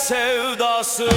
sevdası.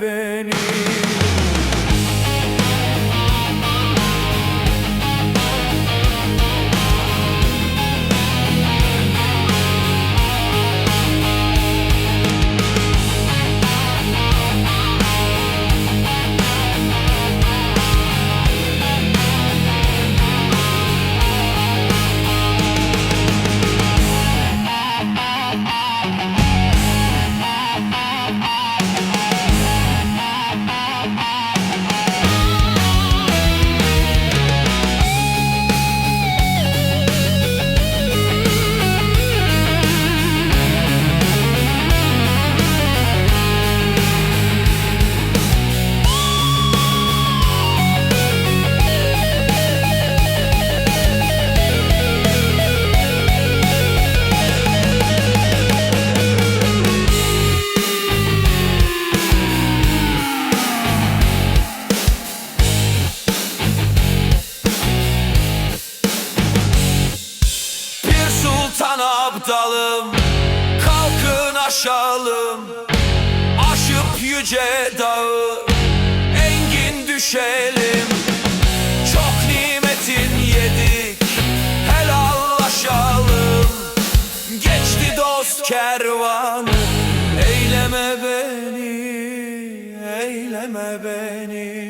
Beni aptalım Kalkın aşalım Aşıp yüce dağı Engin düşelim. Çok nimetin yedik Helallaşalım. Geçti dost kervanı Eyleme beni Eyleme beni.